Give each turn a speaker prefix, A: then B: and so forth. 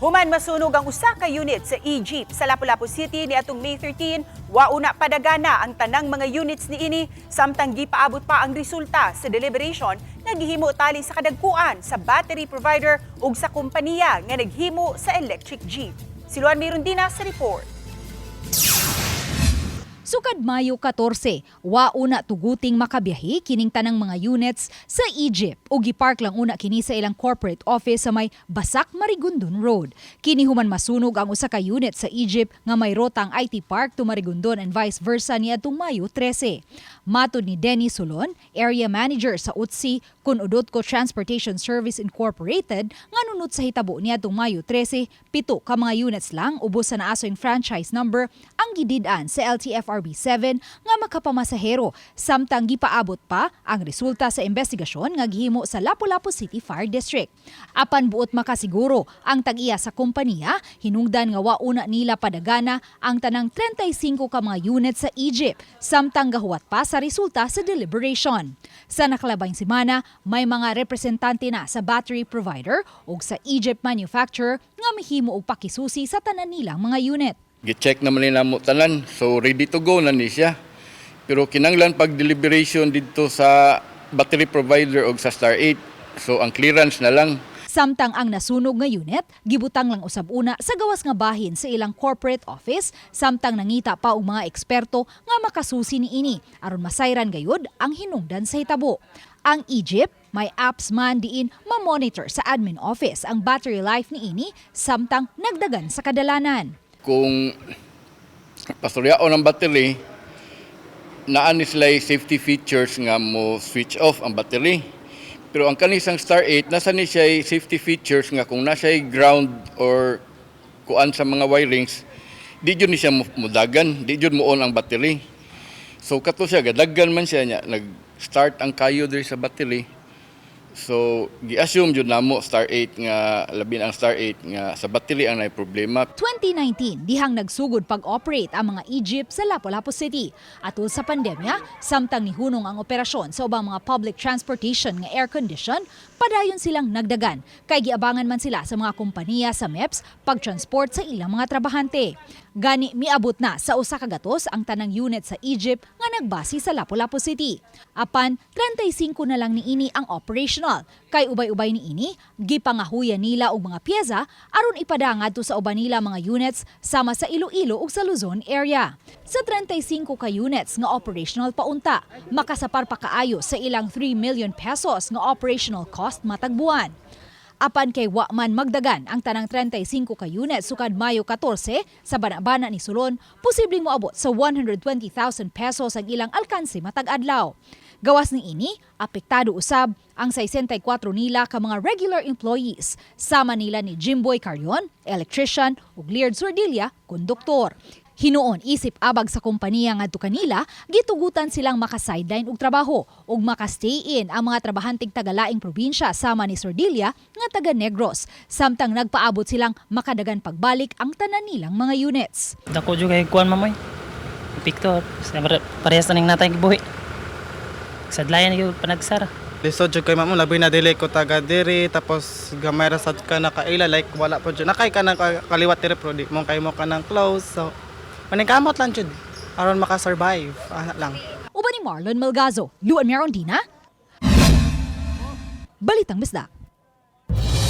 A: Human masunog ang usa ka unit sa Egypt sa Lapu-Lapu City ni atong May 13, wauna padagana ang tanang mga units ni ini samtang gipaabot pa ang resulta sa deliberation nga gihimo tali sa kadagkuan sa battery provider ug sa kompanya nga naghimo sa electric jeep. Si Luan Mirundina sa report.
B: Sukad Mayo 14, wa una tuguting makabiyahe kining tanang mga units sa Egypt ug gipark lang una kini sa ilang corporate office sa may Basak Marigondon Road. Kini human masunog ang usa ka unit sa Egypt nga may rotang IT Park to Marigondon and vice versa niadtong Mayo 13. Matod ni Denny Solon, area manager sa UTSI kun Transportation Service Incorporated nga nunot sa hitabo niadtong Mayo 13, pito ka mga units lang ubos sa naaso yung franchise number ang gidid-an sa LTFRB 7 nga makapamasahero samtang gipaabot pa ang resulta sa investigasyon nga gihimo sa Lapu-Lapu City Fire District. Apan buot makasiguro ang tag-iya sa kompanya, hinungdan nga wauna nila padagana ang tanang 35 ka mga unit sa Egypt samtang gahuwat pa sa resulta sa deliberation. Sa nakalabang simana, may mga representante na sa battery provider o sa Egypt manufacturer nga mihimo og pakisusi sa tanan nilang mga unit.
C: Gi-check naman nila mo tanan. So ready to go na ni siya. Pero kinanglan pag deliberation dito sa battery provider o sa Star 8. So ang clearance na lang.
B: Samtang ang nasunog nga unit, gibutang lang usab una sa gawas nga bahin sa ilang corporate office, samtang nangita pa og mga eksperto nga makasusi ni ini aron masayran gayud ang hinungdan sa hitabo. Ang Egypt may apps man diin ma-monitor sa admin office ang battery life ni ini samtang nagdagan sa kadalanan.
C: Kung pasuryaon ang battery, naan ni safety features nga mo switch off ang battery. Pero ang kanisang Star 8, nasa ni siya safety features nga kung nasa ground or kuan sa mga wirings, di jud ni siya mudagan, di jud mo on ang battery. So kato siya, gadaggan man siya niya, nag-start ang kayo diri sa battery. So, gi-assume jud namo Star 8 nga labin ang Star 8 nga sa battery ang nay problema.
B: 2019, dihang nagsugod pag-operate ang mga Egypt sa Lapu-Lapu City. Atul sa pandemya, samtang nihunong ang operasyon sa ubang mga public transportation nga air condition, padayon silang nagdagan. Kay giabangan man sila sa mga kompanya sa MEPS pag-transport sa ilang mga trabahante. Gani miabot na sa usa ka gatos ang tanang unit sa Egypt nga nagbase sa Lapu-Lapu City. Apan 35 na lang ni ini ang operational. Kay ubay-ubay ni ini, gipangahuyan nila og mga pyesa aron ipada ngadto sa uban nila mga units sama sa Iloilo ug sa Luzon area. Sa 35 ka units nga operational paunta, makasapar pa kaayo sa ilang 3 million pesos nga operational cost matag buwan. Apan kay wa man magdagan ang tanang 35 ka unit sukad Mayo 14 sa banabana ni Sulon, posibleng moabot sa 120,000 pesos ang ilang alkanse matag adlaw. Gawas ni ini, apektado usab ang 64 nila ka mga regular employees, sama nila ni Jimboy Carion, electrician, ug Leard Sordilla, konduktor. Hinuon isip abag sa kompanya ngadto kanila, gitugutan silang maka-sideline og trabaho ug maka-stay in ang mga trabahanteng tagalaing probinsya sama ni Sordilia nga taga Negros, samtang nagpaabot silang makadagan pagbalik ang tanan nilang mga units.
D: Dako juga yung kuan mamoy. Victor, pare- parehas na ning natay gibuhi. Sadlayan yung panagsara.
E: Lisod jud kay mamo labi na dili ko taga diri tapos gamay ra sad ka nakaila like wala po jud nakay ka nang ka- kaliwat diri pero di mo kay mo ka nang close so maningkamot lang jud aron maka-survive. Ana lang.
B: Uban ni Marlon Melgazo, Luan Mirondina, Balitang Bisdak.